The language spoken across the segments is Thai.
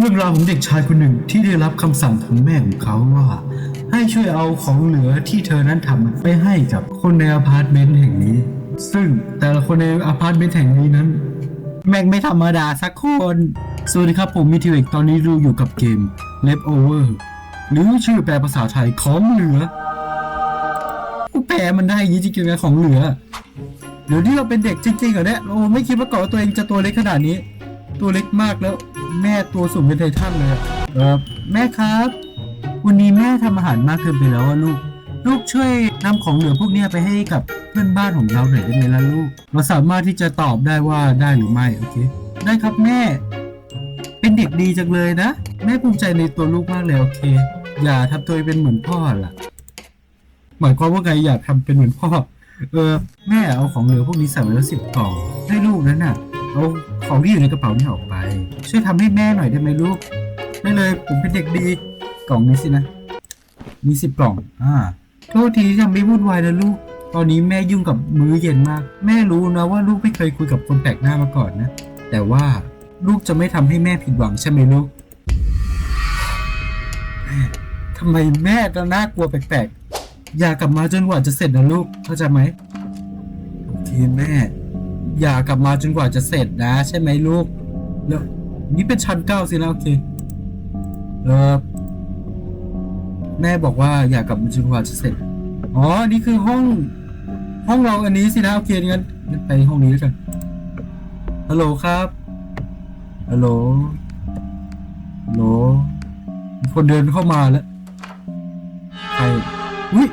เรื่องราวของเด็กชายคนหนึ่งที่ได้รับคำสั่งของแม่ของเขาว่า ให้ช่วยเอาของเหลือที่เธอนั้นทำไปให้กับคนในอพาร์ตเมนต์แห่งนี้ ซึ่งแต่ละคนในอพาร์ตเมนต์แห่งนี้นั้น แม่งไม่ธรรมดาสักคน สวัสดีครับผมมิทิเวกตอนนี้เราอยู่กับเกม Leftover หรือชื่อแปลภาษาไทยของเหลือกูแปลมันได้ยี่จริงๆนะของเหลือเดี๋ยวนี้เราเป็นเด็กจริงๆเหรอเนี่ยโอ้ไม่คิดว่าก่อตัวเองจะตัวเล็กขนาดนี้ ตัวเล็กมากแล้ว แม่ตัวสูงเป็นไททันเลยอะเออแม่ครับ วันนี้แม่ทำอาหารมากเกินไปแล้วอะลูก ลูกช่วยนำของเหลือพวกเนี้ยไปให้กับเพื่อนบ้านของเราหน่อยได้ไหมล่ะลูก เราสามารถที่จะตอบได้ว่าได้หรือไม่โอเค ได้ครับแม่ เป็นเด็กดีจังเลยนะ แม่ภูมิใจในตัวลูกมากเลยโอเค อย่าทำตัวเป็นเหมือนพ่อล่ะ หมายความว่าไงอย่าทำเป็นเหมือนพ่อ เออ แม่เอาของเหลือพวกนี้ใส่ไว้แล้วสิบกล่องให้ลูกนั้นน่ะเอา ของที่อยู่ในกระเป๋านี่ออกไป ช่วยทำให้แม่หน่อยได้ไหมลูก ได้เลย ผมเป็นเด็กดี กล่องนี้สินะ มีสิบกล่อง อ่า โทษทีที่ทำไม่วุ่นวายนะลูก ตอนนี้แม่ยุ่งกับมื้อเย็นมาก แม่รู้นะว่าลูกไม่เคยคุยกับคนแปลกหน้ามาก่อนนะ แต่ว่าลูกจะไม่ทำให้แม่ผิดหวังใช่ไหมลูกทำไมแม่ก็น่ากลัวแปลกๆ อย่ากลับมาจนกว่าจะเสร็จนะลูก เข้าใจไหมโอเคแม่ อย่ากลับมาจนกว่าจะเสร็จนะ ใช่ไหมลูก แล้วนี่เป็นชั้นเก้าสินะโอเคเออแม่บอกว่าอยากกลับมาจนกว่าจะเสร็จ อ๋อ นี่คือห้อง ห้องเราอันนี้สินะโอเคงั้นงั้นไปห้องนี้แล้วกัน ฮัลโหลครับ ฮัลโหล ฮัลโหล คนเดินเข้ามาแล้ว ใคร อุ้ย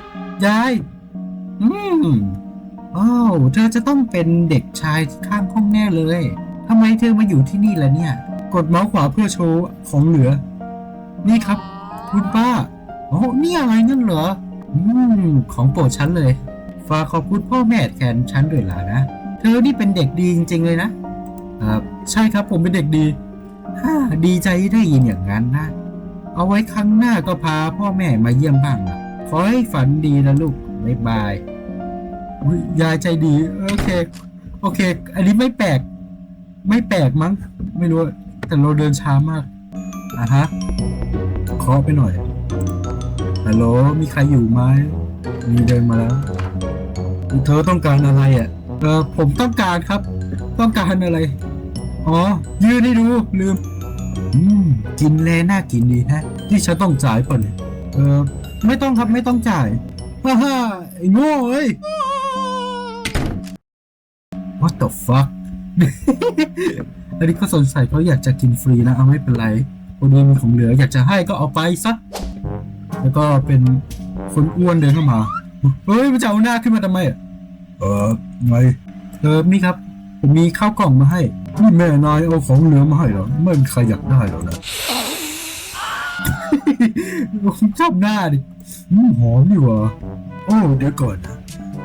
ยาย อืม อ้าวเธอจะต้องเป็นเด็กชายข้างห้องแน่เลย ทำไมเธอมาอยู่ที่นี่ล่ะเนี่ย กดเมาส์ขวาเพื่อโชว์ของเหลือ นี่ครับ คุณป้าโอ้นี่อะไรนั่นเหรอ อืม ของโปรดฉันเลย ฝากขอบคุณพ่อแม่แทนฉันด้วยล่ะนะ เธอนี่เป็นเด็กดีจริง ๆ เลยนะครับใช่ครับผมเป็นเด็กดีฮ่าดีใจที่ได้ยินอย่างนั้นนะ เอาไว้ครั้งหน้าก็พาพ่อแม่มาเยี่ยมบ้างนะขอให้ฝันดีนะลูกบ๊ายบาย ยายใจดี โอเค โอเค อันนี้ไม่แปลก ไม่แปลกมั้ง ไม่รู้ แต่เราเดินช้ามากอะฮะเคาะไปหน่อยฮัลโหลมีใครอยู่ไหมมีเดินมาแล้ว เธอต้องการอะไรอะ เออผมต้องการครับ ต้องการอะไร อ๋อ ยืนให้ดู ลืม อืม กินแลน่ากินดีฮะ ที่ฉันต้องจ่ายป่ะเนี่ย เออ ไม่ต้องครับ ไม่ต้องจ่ายฮ่าฮ่าไอ้โง่เอ้ย What the fuck อันนี้ก็สงสัยเขาอยากจะกินฟรีนะ เอาไม่เป็นไรคนนี้มีของเหลืออยากจะให้ก็เอาไปซะ แล้วก็เป็นคนอ้วนเดินเข้ามา เฮ้ยมันจะเอาหน้าขึ้นมาทำไมอะเออไงเออนี่ครับ ผมมีข้าวกล่องมาให้นี่แม่นายเอาของเหลือมาให้เหรอไม่มีใครอยากได้หรอกนะผมชอบหน้าดิอืมหอมดีว่ะโอ้เดี๋ยวก่อนนะ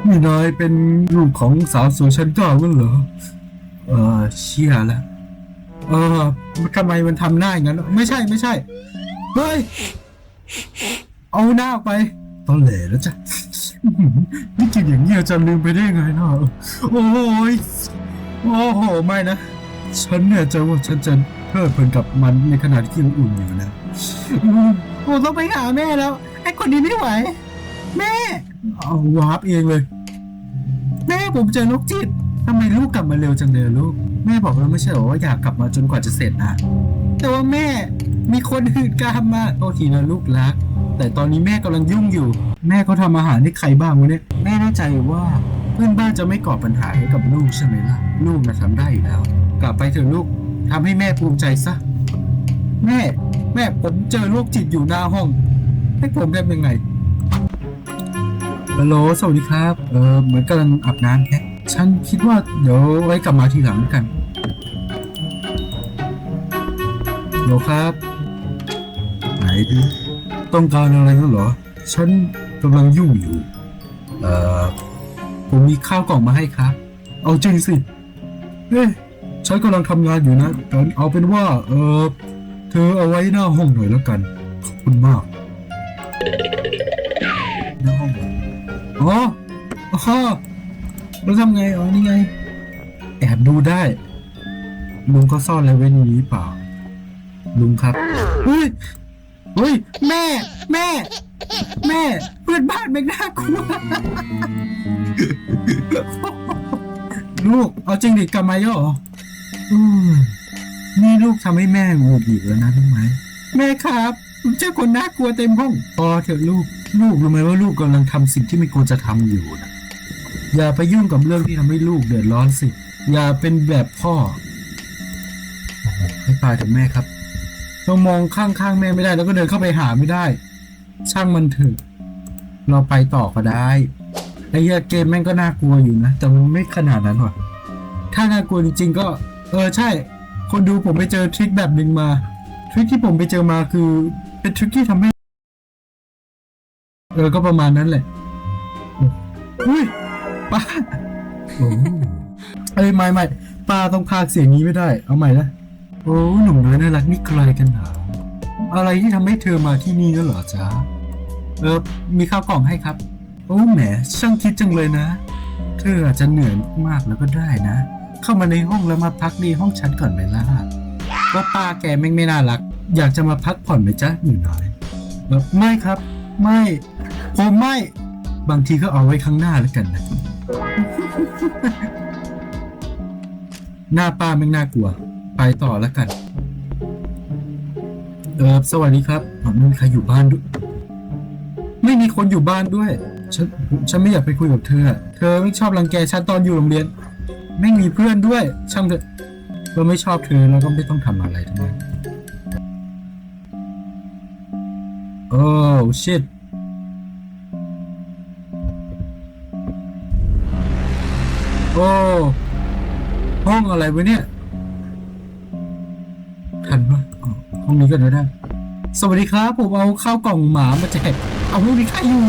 นี่นายเป็นลูกของสาวสวยชั้นเก้ากันเหรอ เออเชี่ยแล้วเออทำไมมันทำหน้าอย่างนั้น ไม่ใช่ไม่ใช่ เฮ้ย เอาหน้าออกไปตอนแหลแล้วจ้ะนี่กินอย่างนี้จะลืมไปได้ไงเนาะโอ้ยโอ้โห ไม่นะ ฉันเนี่ยจะว่าฉันจะเพลิดเพลินกับมันในขณะที่ยังอุ่นอยู่นะผมต้องไปหาแม่แล้ว ไอ้คนนี้ไม่ไหว แม่ เอาวาร์ปเองเลย แม่ผมเจอนกจิตทำไมลูกกลับมาเร็วจังเลยลูก แม่บอกแล้วไม่ใช่หรอว่าอยากกลับมาจนกว่าจะเสร็จนะแต่ว่าแม่มีคนอื่นกามมาโทษทีนะลูกรัก แต่ตอนนี้แม่กำลังยุ่งอยู่ แม่เขาทำอาหารให้ใครบ้างวะเนี่ยแม่แน่ใจว่าเพื่อนบ้านจะไม่ก่อปัญหาให้กับลูกใช่ไหมล่ะ ลูกนะทำได้อยู่แล้ว กลับไปเถอะลูกทำให้แม่ภูมิใจซะ แม่ แม่ผมเจอโรคจิตอยู่หน้าห้อง ให้ผมทำยังไง ฮัลโหลสวัสดีครับ เออเหมือนกำลังอาบน้ำแค่ฉันคิดว่าเดี๋ยวไว้กลับมาทีหลังแล้วกันฮัลโหลครับ ไหนดิต้องการอะไรนั่นเหรอ ฉันกำลังยุ่งอยู่ เอ่อ ผมมีข้าวกล่องมาให้ครับ เอาจริงสิเฮ้ยฉันกำลังทำงานอยู่นะแต่เอาเป็นว่า เออเธอเอาไว้หน้าห้องหน่อยแล้วกัน ขอบคุณมาก อ๋ออ๋อแล้วทำไง อ๋อ นี่ไง แอบดูได้ ลุงก็ซ่อนอะไรไว้ในนี้เปล่า ลุงครับ เฮ้ย เฮ้ย แม่ แม่ แม่ เพื่อนบ้านแม่งน่ากลัว ลูก เอาจริงดิกลับมาแล้วเหรอนี่ลูกทำให้แม่งงอีแล้วนะรู้ไหม แม่ครับ เจอคนน่ากลัวเต็มห้องพอเถอะลูก ลูกรู้ไหมว่าลูกกำลังทำสิ่งที่ไม่ควรจะทำอยู่นะอย่าไปยุ่งกับเรื่องที่ทำให้ลูกเดือดร้อนสิ อย่าเป็นแบบพ่อให้ตายเถอะแม่ครับเรามองข้างๆแม่ไม่ได้ แล้วก็เดินเข้าไปหาไม่ได้ ช่างมันเถอะเราไปต่อก็ได้ไอ้เหี้ยเกมแม่งก็น่ากลัวอยู่นะ แต่มันไม่ขนาดนั้นว่ะ ถ้าน่ากลัวจริงๆก็ เออใช่ คนดูผมไปเจอทริคแบบหนึ่งมา ทริคที่ผมไปเจอมาคือ เป็นทริคที่ทำให้ เออ ก็ประมาณนั้นแหละ อุ้ยป้าโอ้เอ้ยไม่ไม่ป้าต้องพากย์เสียงนี้ไม่ได้ เอาใหม่นะ โอ้หนุ่มน้อยน่ารักนี่ใครกันหนาอะไรที่ทำให้เธอมาที่นี่นั่นเหรอจ๊ะ เออ มีข้าวกล่องให้ครับ โอ้แหม ช่างคิดจังเลยนะ เธออาจจะเหนื่อยมากๆแล้วก็ได้นะ เข้ามาในห้องแล้วมาพักในห้องฉันก่อนไหมล่ะว่าป้าแกแม่งไม่น่ารัก อยากจะมาพักผ่อนไหมจ๊ะหนูน้อยเออไม่ครับ ไม่ผมไม่บางทีก็เอาไว้ข้างหน้าแล้วกันนะหน้าป้าแม่น่ากลัว ไปต่อแล้วกัน เออสวัสดีครับไม่มีใครอยู่บ้านด้วย ไม่มีคนอยู่บ้านด้วย ฉันฉันไม่อยากไปคุยกับเธอ เธอไม่ชอบรังแกฉันตอนอยู่โรงเรียน ไม่มีเพื่อนด้วย ช่างเถอะเราไม่ชอบเธอเราก็ไม่ต้องทำอะไรทั้งนั้น โอ้ชิตโอ้ห้องอะไรวะเนี่ย ทันปะห้องนี้ก็ได้ได้ สวัสดีครับ ผมเอาข้าวกล่องหมามาแจก เอาไม่มีใครอยู่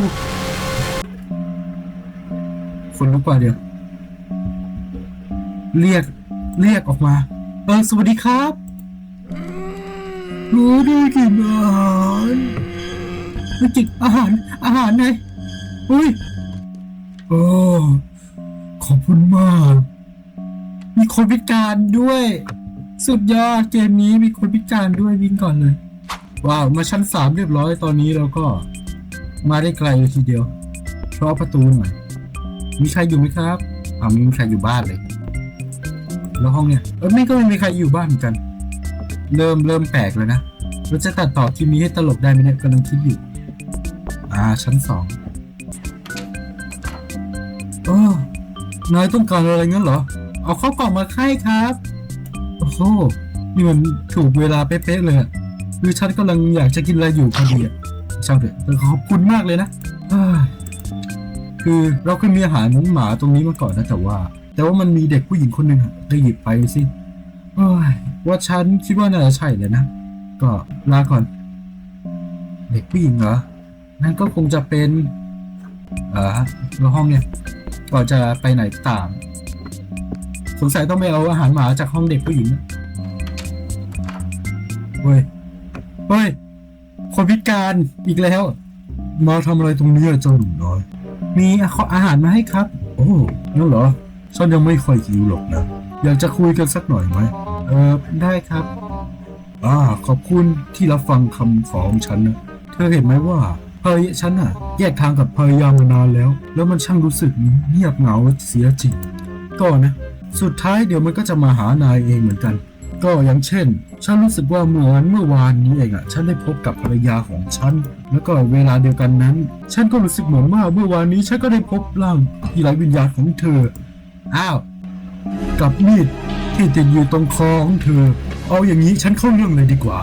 คนลุกกว่าเดียว เรียก เรียกออกมา เออ สวัสดีครับหนูได้กินอาหาร ได้กินอาหารอาหารไงอุ้ยโอ้ขอบคุณมาก มีคนพิการด้วย สุดยอดเกมนี้มีคนพิการด้วยวิ่งก่อนเลย ว้าวมาชั้นสามเรียบร้อยตอนนี้เราก็มาได้ไกลเลยทีเดียว เพราะประตูหน่อยมีใครอยู่ไหมครับอ่าไม่มีใครอยู่บ้านเลย แล้วห้องเนี่ยเออไม่ก็ไม่มีใครอยู่บ้านเหมือนกัน เริ่มเริ่มแปลกเลยนะเราจะตัดต่อทีมนี้ให้ตลกได้ไหมเนี่ยกำลังคิดอยู่าชั้นสองโอ้นายต้องการอะไรงั้นเหรอ เอาข้าวกล่องมาให้ครับ โอ้โห นี่มันถูกเวลาเป๊ะๆเลยอะคือฉันกำลังอยากจะกินอะไรอยู่พอดีอะช่างเถอะขอบคุณมากเลยนะคือเราเคยมีอาหารหมาตรงนี้มาก่อนนะแต่ว่า แต่ว่ามันมีเด็กผู้หญิงคนหนึ่งอะได้หยิบไปสิว่าฉันคิดว่าน่าจะใช่เลยนะ ก็ลาก่อน เด็กผู้หญิงเหรอ นั่นก็คงจะเป็น เออแล้วห้องเนี่ยก่อนจะไปไหนต่ามสงสัยต้องไปเอาอาหารหมาจากห้องเด็กผู้หญิงนะเฮ้ยเฮ้ยคนพิการอีกแล้ว มาทำอะไรตรงนี้เจ้าหนุ่มน้อย มีอาหารมาให้ครับ โอ้นั่นเหรอฉันยังไม่ค่อยหิวหรอกนะ อยากจะคุยกันสักหน่อยไหมเออได้ครับ อ่า ขอบคุณที่รับฟังคำขอของฉันนะ เธอเห็นไหมว่า ภรรยาฉันอะแยกทางกับภรรยามานานแล้ว แล้วมันช่างรู้สึกเงียบเหงาเสียจริงก็นะ สุดท้ายเดี๋ยวมันก็จะมาหานายเองเหมือนกัน ก็อย่างเช่น ฉันรู้สึกว่าเหมือนเมื่อวานนี้เองอะฉันได้พบกับภรรยาของฉัน แล้วก็เวลาเดียวกันนั้น ฉันก็รู้สึกเหมือนว่าเมื่อวานนี้ฉันก็ได้พบร่างที่ไร้วิญญาณของเธอ อ้าว กับมีดที่ติดอยู่ตรงคอของเธอ เอาอย่างนี้ฉันเข้าเรื่องเลยดีกว่า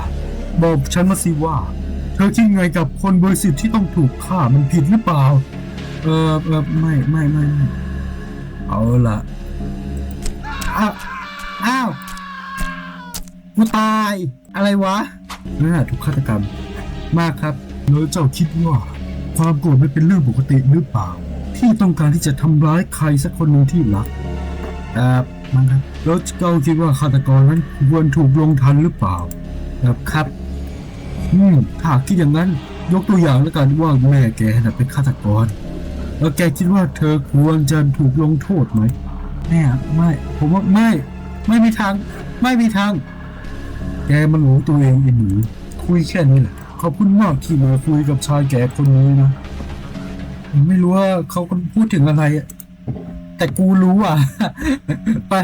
บอกฉันมาสิว่า เธอคิดไงกับคนบริสุทธิ์ที่ต้องถูกฆ่ามันผิดหรือเปล่า เออเออไม่ไม่ไม่เอาละอ้าวอ้าวกูตายอะไรวะน่าถูกฆาตกรรมมากครับแล้วเจ้าคิดว่า ความโกรธไม่เป็นเรื่องปกติหรือเปล่า ที่ต้องการที่จะทำร้ายใครสักคนหนึ่งที่รักเอ่อมันครับแล้วเจ้าคิดว่าฆาตกรนั้นควรถูกลงทันหรือเปล่า ครับครับ อืมถ้าคิดอย่างนั้นยกตัวอย่างแล้วกันว่าแม่แกน่ะเป็นฆาตกร แล้วแกคิดว่าเธอควรจะถูกลงโทษไหมแม่ไม่ผมว่าไม่ ไม่มีทาง ไม่มีทาง แกมันรู้ตัวเองไอ้หนูคุยแค่นี้แหละขอบคุณมากที่มาคุยกับชายแก่คนนี้นะผมไม่รู้ว่าเขาพูดถึงอะไรอะแต่กูรู้อะ ไป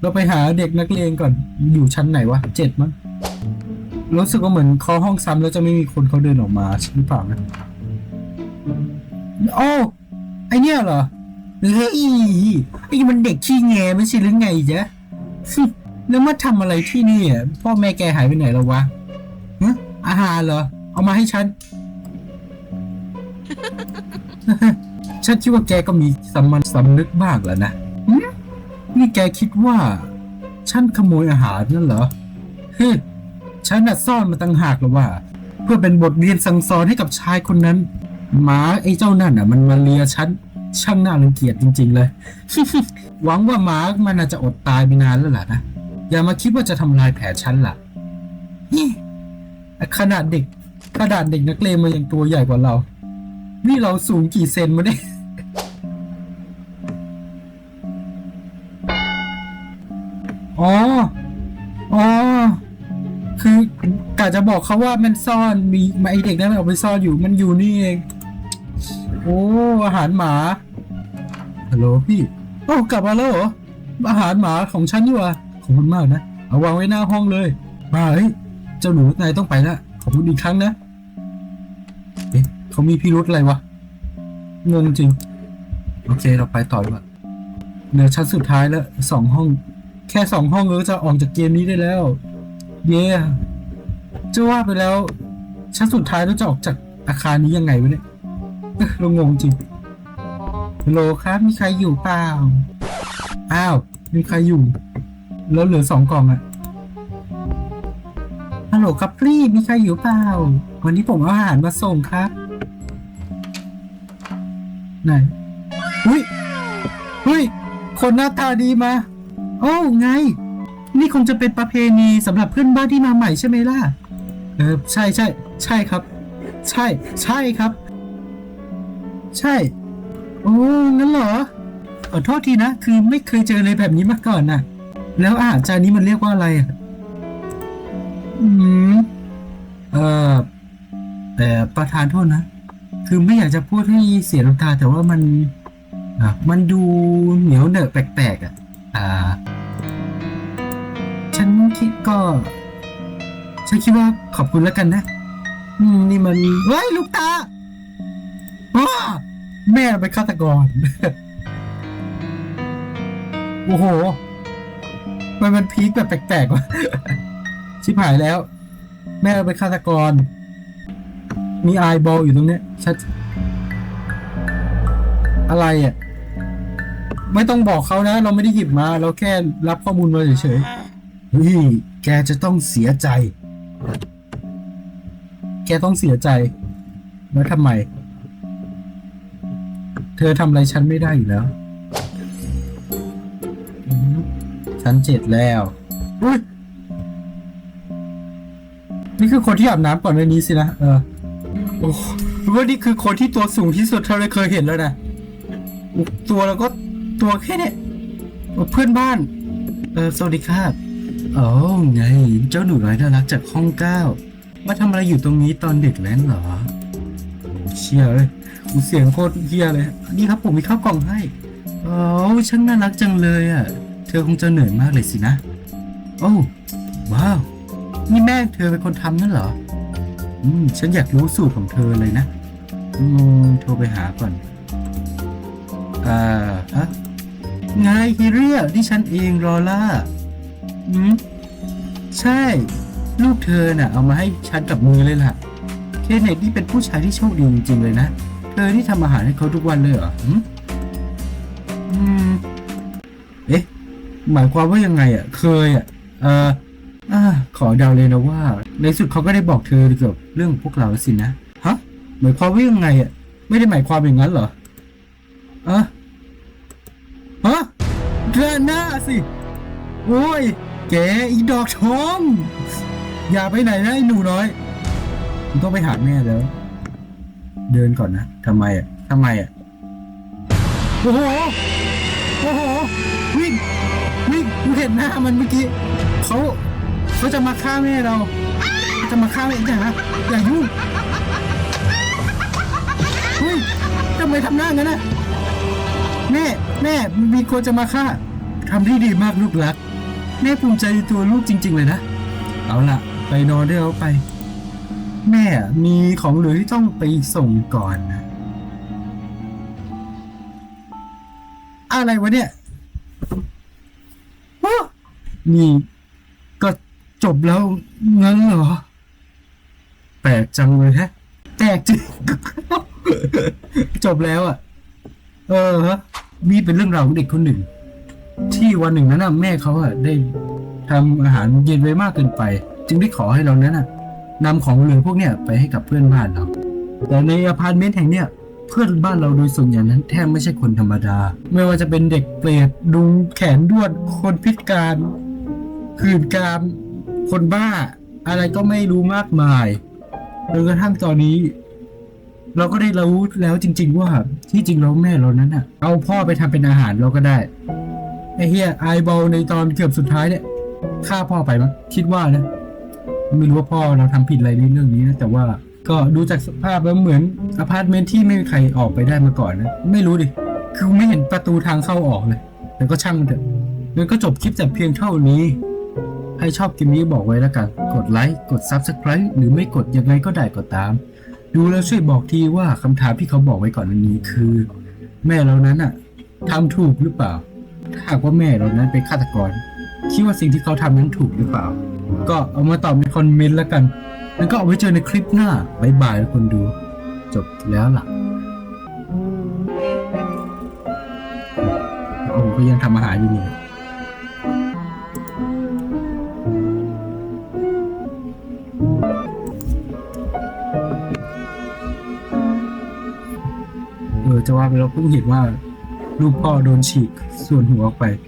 เราไปหาเด็กนักเรียนก่อน อยู่ชั้นไหนวะเจ็ดมั้ง รู้สึกว่าเหมือนเคาะห้องซ้ำแล้วจะไม่มีคนเขาเดินออกมาใช่หรือเปล่านะโอ้ไอเนี้ยเหรอเฮ้ยไอ้มันเด็กขี้แงไม่ใช่หรือไงจ๊ะแล้วมาทำอะไรที่นี่อะพ่อแม่แกหายไปไหนแล้ววะฮะอาหารเหรอ เอามาให้ฉัน ฉันคิดว่าแกก็มีสามันสำนึกบ้างแล้วนะนี่แกคิดว่า ฉันขโมยอาหารนั่นเหรอเฮ้ ฉันน่ะซ่อนมาตั้งหากแล้วว่า เพื่อเป็นบทเรียนสั่งสอนให้กับชายคนนั้น หมาไอ้เจ้านั่นอะ มันมาเลียฉันช่างน่ารังเกียจจริง ๆ เลย หวังว่าหมามันน่าจะอดตายไปนานแล้วล่ะนะอย่ามาคิดว่าจะทำลายแผลฉันล่ะขนาดเด็กขนาดเด็กนักเลงมันยังตัวใหญ่กว่าเรา นี่เราสูงกี่เซนมาเนี่ย อกะจะบอกเขาว่ามันซ่อนมีไอเด็กนั้นมันเอาไปซ่อนอยู่มันอยู่นี่เอง โอ้อาหารหมาฮัลโหลพี่โอ้ากลับมาแล้วเหรออาหารหมาของฉันนี่หวะขอบคุณมากนะเอาวางไว้หน้าห้องเลยมาเฮ้ยเจ้าหนูนายต้องไปละขอบคุณอีกครั้งนะเอ๊ะเขามีพิรุธอะไรวะงงจริงโอเคเราไปต่อดีกว่าเหลือชั้นสุดท้ายแล้วสองห้อง แค่สองห้องก็จะออกจากเกมนี้ได้แล้ว เย้ จะว่าไปแล้วชั้นสุดท้ายเราจะออกจากอาคารนี้ยังไงวะเนี่ยเอ้อเรางงจริงฮัลโหลครับ มีใครอยู่เปล่า อ้าว มีใครอยู่ แล้วเหลือสองกล่องอะฮัลโหลครับพี่มีใครอยู่เปล่า วันนี้ผมเอาอาหารมาส่งครับ ไหน อุ้ย อุ้ย คนหน้าตาดีมา โอ้ไง นี่คงจะเป็นประเพณีสำหรับเพื่อนบ้านที่มาใหม่ใช่ไหมล่ะ เออ ใช่ใช่ ใช่ครับ ใช่ ใช่ครับ ใช่ โอ้งั้นเหรอ ขอโทษทีนะ คือไม่เคยเจออะไรแบบนี้มาก่อนน่ะแล้วอาหารจานนี้มันเรียกว่าอะไรอะ อืม เอ่อแต่ประธานโทษนะ คือไม่อยากจะพูดให้เสียน้ำตาแต่ว่ามันอะมันดูเหนียวเหนอะแปลกๆอะ คิดก็ฉันคิดว่าขอบคุณแล้วกันนะ อืม นี่มันเฮ้ยลูกตาอ้าแม่เป็นฆาตกร โอ้โห มันมันพีคแบบแปลกๆว่ะ ชิบหายแล้ว แม่เราเป็นฆาตกร มีไอบอลอยู่ตรงเนี้ยชัด อะไรอะ ไม่ต้องบอกเขานะ เราไม่ได้หยิบมา เราแค่รับข้อมูลมาเฉยๆ เฮ้ยแกจะต้องเสียใจ แกต้องเสียใจ แล้วทำไม เธอทำอะไรฉันไม่ได้อยู่แล้วอืมชั้นเจ็ดแล้วอุ้ยนี่คือคนที่อาบน้ำก่อนในนี้สินะ เออ โอ้ว่านี่คือคนที่ตัวสูงที่สุดเท่าที่เคยเห็นแล้วนะ ตัวแล้วก็ตัวแค่เนี้ยเพื่อนบ้าน เออสวัสดีครับ โอ๋อไง เจ้าหนูน้อยน่ารักจากห้องเก้ามาทำอะไรอยู่ตรงนี้ตอนเด็กแว้นเหรอโอ้เชี่ยเลยกูเสียงโคตรเฮียเลย นี่ครับผมมีข้าวกล่องให้โอ๋อช่างน่ารักจังเลยอะ เธอคงจะเหนื่อยมากเลยสินะ โอ้ว้าว นี่แม่เธอเป็นคนทำนั่นเหรอ อืม ฉันอยากรู้สูตรของเธอเลยนะ อืม โทรไปหาก่อน อ่าฮะไงฮิเรียที่ฉันเองรอล่า อืมใช่ ลูกเธอน่ะ เอามาให้ฉันกับมือเลยล่ะ เคนเนตนี่เป็นผู้ชายที่โชคดีจริงๆเลยนะ เธอที่ทำอาหารให้เขาทุกวันเลยเหรอหืมอืม เอ๊ะ หมายความว่ายังไงอะ เคยอะ เอ่ออ่าขอเดาเลยนะว่า ในสุดเขาก็ได้บอกเธอเกี่ยวกับเรื่องพวกเราสินะ ฮะ หมายความว่ายังไงอะ ไม่ได้หมายความอย่างนั้นเหรออะฮะเดือนหน้าสิ โอ้ย แกอีดอกทองอย่าไปไหนนะไอ้หนูน้อยผมต้องไปหาแม่แล้ว เดินก่อนนะทำไมอะทำไมอะโอ้โหโอ้โหวิ่งวิ่งกูเห็นหน้ามันเมื่อกี้เขาเขาจะมาฆ่าแม่เรา จะมาฆ่าแม่อย่าอย่ายุ่งเฮ้ยทำไมทำหน้างั้นนะแม่แม่มีคนจะมาฆ่าทำได้ดีมากลูกรัก แม่ภูมิใจในตัวลูกจริง ๆ เลยนะ เอาล่ะ ไปนอนได้แล้วไป แม่มีของเหลือที่ต้องไปส่งก่อนนะ อะไรวะเนี่ยนี่ก็จบแล้วงั้นเหรอ แปลกจังเลยฮะแปลกจริง จบแล้วอะ เออฮะนี่เป็นเรื่องราวของเด็กคนหนึ่ง ที่วันหนึ่งนั้นน่ะแม่เขาอะได้ทำอาหารเย็นไว้มากเกินไป จึงได้ขอให้เรานั้นน่ะนำของเหลือพวกเนี้ยไปให้กับเพื่อนบ้านเรา แต่ในอพาร์ตเมนต์แห่งเนี้ยเพื่อนบ้านเราโดยส่วนใหญ่นั้นแทบไม่ใช่คนธรรมดา ไม่ว่าจะเป็นเด็กเปรตดุงแขนด้วนคนพิการหื่นกามคนบ้า อะไรก็ไม่รู้มากมายจนกระทั่งตอนนี้ เราก็ได้รู้แล้วจริง ๆ ว่าที่จริงแล้วแม่เรานั้นอะ เอาพ่อไปทำเป็นอาหารเราก็ได้ ไอ้เฮียไอบอลในตอนเกือบสุดท้ายเนี่ยฆ่าพ่อไปมั้งคิดว่านะ ไม่รู้ว่าพ่อเราทำผิดอะไรในเรื่องนี้นะ แต่ว่าก็ดูจากสภาพแล้วเหมือนอพาร์ตเมนต์ที่ไม่มีใครออกไปได้มาก่อนนะ ไม่รู้ดิ คือไม่เห็นประตูทางเข้าออกเลย แต่ก็ช่างมันเถอะงั้นก็จบคลิปแต่เพียงเท่านี้ ให้ชอบคลิปนี้บอกไว้แล้วกัน กดไลค์ กด Subscribe หรือไม่กดยังไงก็ได้ก็ตาม ดูแล้วช่วยบอกทีว่าคำถามที่เขาบอกไว้ก่อนอันนี้คือ แม่เรานั้นอะทำถูกหรือเปล่า ถ้าหากว่าแม่เรานั้นเป็นฆาตกร คิดว่าสิ่งที่เขาทำนั้นถูกหรือเปล่า ก็เอามาตอบในคอมเมนต์แล้วกัน แล้วก็เอาไว้เจอในคลิปหน้าบายบายคนดู จบแล้วล่ะโอ้ก็ยังทำอาหารอยู่นี่เออจะว่าไปแล้วเพิ่งเห็นว่า ลูกพ่อโดนฉีกส่วนหัวออกไปแล้วถ้าเราทำการออกไป